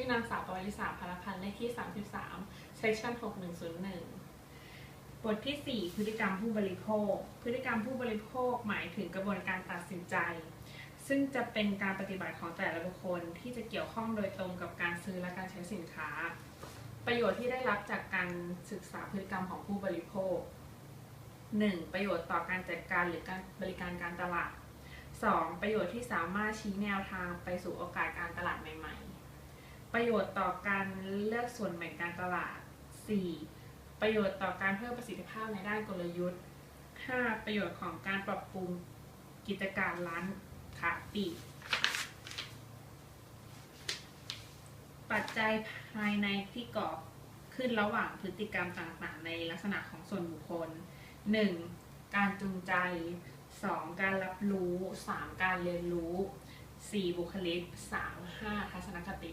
ชื่อนางสาวปวริสาพารพันธ์เลขที่ 33 section 6101 บทที่ 4 พฤติกรรมผู้บริโภค พฤติกรรมผู้บริโภคหมายถึงกระบวนการตัดสินใจ ซึ่งจะเป็นการปฏิบัติของแต่ละบุคคลที่จะเกี่ยวข้องโดยตรงกับการซื้อและการใช้สินค้า ประโยชน์ที่ได้รับจากการศึกษาพฤติกรรมของผู้บริโภค 1. ประโยชน์ต่อการจัดการหรือการบริการการตลาด 2. ประโยชน์ที่สามารถชี้แนวทางไปสู่โอกาสการตลาดใหม่ ประโยชน์ต่อการเลือกส่วนแบ่งการตลาด 4. ประโยชน์ต่อการเพิ่มประสิทธิภาพในด้านกลยุทธ์ 5. ประโยชน์ของการปรับปรุงกิจการร้านค้าปลีกปัจจัยภายในที่ก่อขึ้นระหว่างพฤติกรรมต่างๆ ในลักษณะของส่วนบุคคล 1. การจูงใจ 2. การรับรู้ 3. การเรียนรู้ 4. บุคลิก 3. 5. ทัศนคติ